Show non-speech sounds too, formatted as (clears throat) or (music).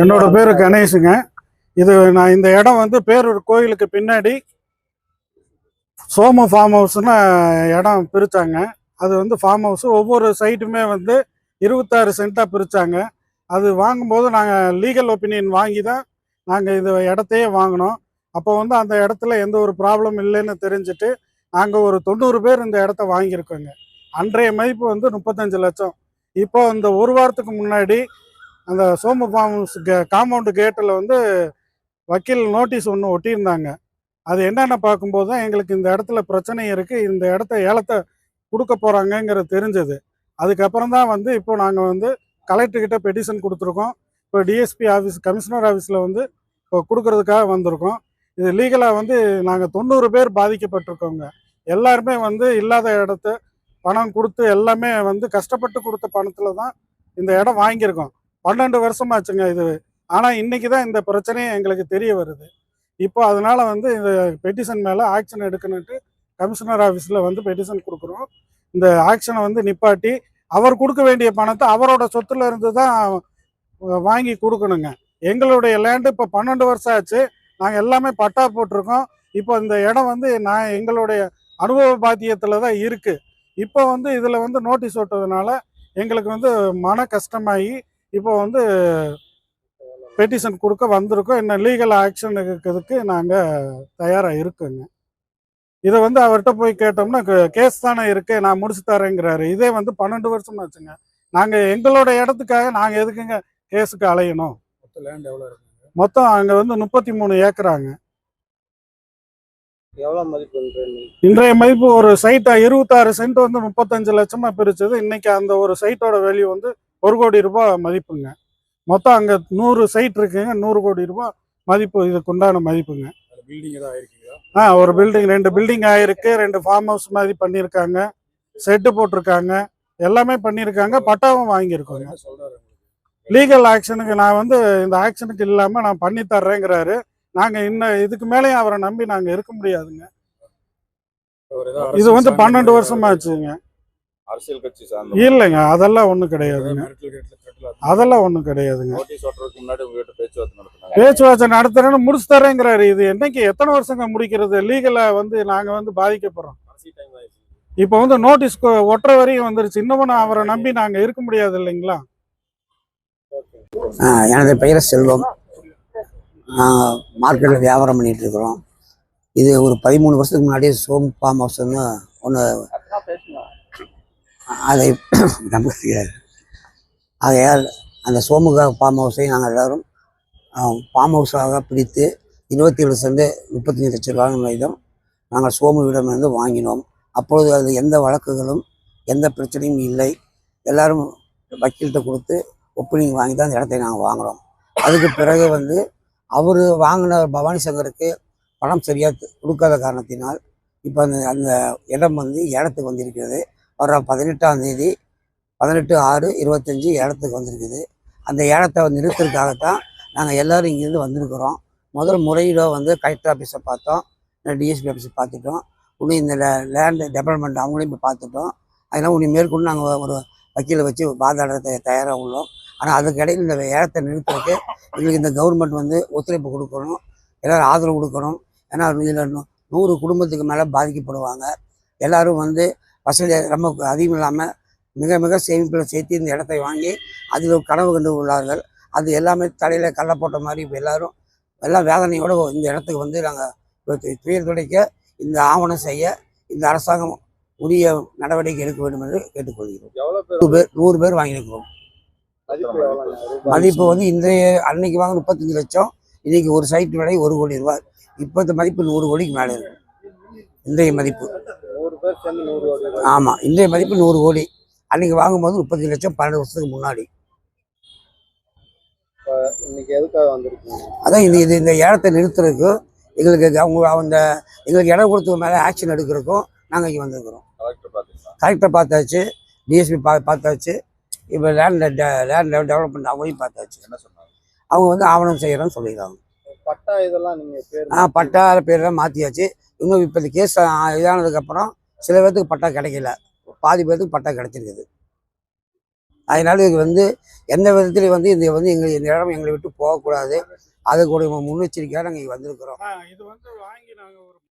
என்னோட பேர் கணேஷுங்க. இது நான் இந்த இடம் வந்து பேரூர் கோயிலுக்கு பின்னாடி சோமு ஃபார்ம் ஹவுஸ்னு இடம் பிரித்தாங்க அது வந்து ஃபார்ம் ஹவுஸ் ஒவ்வொரு சைட்டுமே வந்து இருபத்தாறு சென்ட்டாக பிரித்தாங்க அது வாங்கும்போது நாங்கள் லீகல் ஒப்பீனியன் வாங்கி தான் நாங்கள் இது இடத்தையே வாங்கினோம். அப்போ வந்து அந்த இடத்துல எந்த ஒரு ப்ராப்ளம் இல்லைன்னு தெரிஞ்சுட்டு நாங்கள் ஒரு தொண்ணூறு பேர் இந்த இடத்த வாங்கியிருக்கோங்க. அன்றைய மதிப்பு வந்து முப்பத்தஞ்சு லட்சம். இப்போ இந்த ஒரு வாரத்துக்கு முன்னாடி அந்த சோமு ஃபார்ம்ஸ் காம்பவுண்டு கேட்டில் வந்து வக்கீல் நோட்டீஸ் ஒன்று ஒட்டியிருந்தாங்க. அது என்னென்ன பார்க்கும்போது தான் எங்களுக்கு இந்த இடத்துல பிரச்சனை இருக்குது இந்த இடத்த ஏலத்தை கொடுக்க போகிறாங்கங்கிறது தெரிஞ்சது. அதுக்கப்புறம் தான் வந்து இப்போ நாங்கள் வந்து கலெக்டர்கிட்ட பெட்டிஷன் கொடுத்துருக்கோம். இப்போ டிஎஸ்பி ஆஃபீஸ் கமிஷனர் ஆஃபீஸில் வந்து இப்போ கொடுக்கறதுக்காக வந்திருக்கோம். இது லீகலாக வந்து நாங்கள் தொண்ணூறு பேர் பாதிக்கப்பட்டிருக்கோங்க. எல்லாருமே வந்து இல்லாத இடத்த பணம் கொடுத்து எல்லாமே வந்து கஷ்டப்பட்டு கொடுத்த பணத்தில் தான் இந்த இடம் வாங்கியிருக்கோம். பன்னெண்டு வருஷமாச்சுங்க இது. ஆனால் இன்னைக்கு தான் இந்த பிரச்சனையே எங்களுக்கு தெரிய வருது. இப்போ அதனால வந்து இந்த பெட்டிஷன் மேலே ஆக்ஷன் எடுக்கணுன்ட்டு கமிஷனர் ஆஃபீஸில் வந்து பெட்டிஷன் கொடுக்குறோம். இந்த ஆக்ஷனை வந்து நிப்பாட்டி அவர் கொடுக்க வேண்டிய பணத்தை அவரோட சொத்துல இருந்து தான் வாங்கி கொடுக்கணுங்க. எங்களுடைய லேண்டு இப்போ பன்னெண்டு வருஷம் ஆச்சு. நாங்கள் எல்லாமே பட்டா போட்டிருக்கோம். இப்போ இந்த இடம் வந்து நான் எங்களுடைய அனுபவ பாத்தியத்தில் தான் இருக்குது இப்போ வந்து இதில் வந்து நோட்டீஸ் விட்டதுனால எங்களுக்கு வந்து மன கஷ்டமாகி இப்போ வந்து பெட்டிஷன் கொடுக்க வந்திருக்கோம். இன்னும் லீகல் ஆக்ஷன் இருக்கிறதுக்கு நாங்கள் தயாராக இருக்கோங்க. இதை வந்து அவர்கிட்ட போய் கேட்டோம்னா கேஸ் தானே இருக்கு நான் முடிச்சு தரேங்கிறாரு. இதே வந்து பன்னெண்டு வருஷம் ஆச்சுங்க. நாங்கள் எங்களோட இடத்துக்காக நாங்கள் எதுக்குங்க கேஸுக்கு அலையணும்? லேண்ட் எவ்வளோ இருக்குங்க? மொத்தம் அங்கே வந்து முப்பத்தி மூணு ஏக்கராங்க. எவ்வளோ மதிப்புன்றீங்க இன்றைய மதிப்பு ஒரு சைட்டா இருபத்தாறு சென்ட் வந்து முப்பத்தஞ்சு லட்சமா பிரிச்சது. இன்னைக்கு அந்த ஒரு சைட்டோட வேல்யூ வந்து ஒரு கோடி ரூபாய் மதிப்புங்க. மொத்தம் அங்கே நூறு சைட் இருக்குங்க நூறு கோடி ரூபாய் மதிப்பு இதுக்கு உண்டான மதிப்புங்க. ஆ ஒரு பில்டிங் ரெண்டு பில்டிங் ஆயிருக்கு ரெண்டு ஃபார்ம் ஹவுஸ் மாதிரி பண்ணியிருக்காங்க. செட்டு போட்டிருக்காங்க. எல்லாமே பண்ணியிருக்காங்க பட்டாவும் வாங்கியிருக்கோங்க. லீகல் ஆக்ஷனுக்கு நான் வந்து இந்த ஆக்ஷனுக்கு இல்லாமல் நான் பண்ணி தர்றேங்கிறாரு. நாங்கள் இன்னும் இதுக்கு மேலேயும் அவரை நம்பி நாங்கள் இருக்க முடியாதுங்க. இது வந்து பன்னெண்டு சார்ந்த வருஷம் ஆச்சுங்க அரசியல் கட்சி சார்ந்த இல்லைங்க அதெல்லாம் ஒன்றும் கிடையாதுங்க. அதெல்லாம் ஒன்றும் கிடையாதுங்க. நோட்டீஸ் ஓட்டுறதுக்கு முன்னாடி உங்ககிட்ட பேச்சுவார்த்தை நடத்துறேன்னு முடிச்சு தரேங்கிறாரு இது என்னைக்கு எத்தனை வருஷங்க முடிக்கிறது? லீகலா வந்து நாங்கள் வந்து பாதிக்கப்படுறோம். இப்போ வந்து நோட்டீஸ் ஒட்டுற வரையும் வந்துருச்சு. இன்னமும் நான் அவரை நம்பி நாங்கள் இருக்க முடியாது இல்லைங்களா? ஆ, எனது பெயர் செல்வம். மார்க்கெட்டில் வியாபாரம் பண்ணிட்டு இருக்கிறோம். இது ஒரு பதிமூணு வருஷத்துக்கு முன்னாடி சோம் ஃபார்ம் ஹவுஸ்னு ஒன்று அதை (clears throat) நம்ப ஆகையால் அந்த சோமுக ஃபார்ம் ஹவுஸை நாங்கள் எல்லோரும் ஃபார்ம் ஹவுஸாக பிரித்து இருபத்தி ஏழு சென்ட் முப்பத்தஞ்சு லட்சம் ரூபாய் வீதம் நாங்கள் சோமுவிடமிருந்து வாங்கினோம். அப்பொழுது அது எந்த வழக்குகளும் எந்த பிரச்சனையும் இல்லை. எல்லாரும் வக்கீல்கிட்ட கொடுத்து ஒப்பீனிங் வாங்கி தான் அந்த இடத்தை நாங்கள் வாங்கினோம் அதுக்கு பிறகு வந்து அவர் வாங்கின பவானி சங்கருக்கு பணம் சரியாக கொடுக்காத காரணத்தினால் இப்போ அந்த அந்த இடம் வந்து ஏலத்துக்கு வந்திருக்கிறது. வர பதினெட்டாம் தேதி பதினெட்டு ஆறு இருபத்தஞ்சி ஏலத்துக்கு வந்திருக்குது. அந்த ஏலத்தை வந்து நிறுத்துறதுக்காகத்தான் நாங்கள் எல்லோரும் இங்கேருந்து வந்திருக்கிறோம். முதல் முறையீடோ வந்து கலெக்டர் ஆஃபீஸை பார்த்தோம். டிஎஸ்பி ஆஃபீஸை பார்த்துட்டோம். இன்னும் இந்த லேண்டு டெவலப்மெண்ட் அவங்களையும் இப்போ பார்த்துட்டோம். அதனால் உன்னை மேற்கொண்டு நாங்கள் ஒரு வக்கீலை வச்சு வாதாடுறத தயாராக உள்ளோம். ஆனால் அதுக்கு இந்த ஏலத்தை நிறுத்துறதுக்கு எங்களுக்கு இந்த கவர்மெண்ட் வந்து ஒத்துழைப்பு கொடுக்கணும். எல்லாரும் ஆதரவு கொடுக்கணும். ஏன்னா இதில் நூறு குடும்பத்துக்கு மேலே பாதிக்கப்படுவாங்க. எல்லோரும் வந்து வசதி ரொம்ப அதிகம் இல்லாமல் மிக மிக சேமிப்பில் சேர்த்து இந்த இடத்தை வாங்கி அதில் கனவு கண்டு உள்ளார்கள். அது எல்லாமே தலையில் கள்ள போட்ட மாதிரி இப்போ எல்லாரும் எல்லாம் வேதனையோடு இந்த இடத்துக்கு வந்து நாங்கள் துயர் துடைக்க இந்த ஆவணம் செய்ய இந்த அரசாங்கம் உரிய நடவடிக்கை எடுக்க வேண்டும் என்று கேட்டுக்கொள்கிறோம். நூறு பேர் நூறு பேர் வாங்கியிருக்கிறோம். மதிப்பு வந்து இன்றைய அன்னைக்கு வாங்க முப்பத்தஞ்சு லட்சம் இன்னைக்கு ஒரு சைட் விலை ஒரு கோடி ரூபாய். இப்போத்த மதிப்பு நூறு கோடிக்கு மேலே இருக்கு. இன்றைய மதிப்பு. ஆமாம் இன்றைய மதிப்பு நூறு கோடி. அன்னைக்கு வாங்கும்போது முப்பத்தஞ்சு லட்சம் பன்னெண்டு வருஷத்துக்கு முன்னாடி. அதான் இந்த இது இந்த இடத்தை நிறுத்துறதுக்கு எங்களுக்கு அவங்க அந்த எங்களுக்கு இடம் கொடுத்த மேலே ஆக்ஷன் எடுக்கிறதுக்கும் நாங்கள் இங்கே வந்திருக்கிறோம். கலெக்டர் பார்த்தாச்சு டிஎஸ்பி பா பார்த்தாச்சு இப்போ லேண்ட் லேண்ட் டெவலப்மெண்ட் அவங்களையும் பார்த்தாச்சு. என்ன சொன்னாங்க? அவங்க வந்து ஆவணம் செய்கிறோன்னு சொல்லியிருக்காங்க. பட்டா இதெல்லாம் நீங்க பேர் ஆ பட்டா பேரெல்லாம் மாற்றியாச்சு இன்னும் இப்போ இந்த கேஸ் இதானதுக்கப்புறம் சில பேர்த்துக்கு பட்டா கிடைக்கல. பாதி பேர்த்துக்கு பட்டா கிடைச்சிருக்குது. அதனால இது வந்து எந்த விதத்துலையும் வந்து இந்த வந்து எங்கள் இந்த இடம் எங்களை விட்டு போகக்கூடாது. அதுக்கு ஒரு முன்னெச்சரிக்கையாக நாங்கள் இங்கே வந்திருக்கிறோம். இது வந்து வாங்கி நாங்கள் ஒரு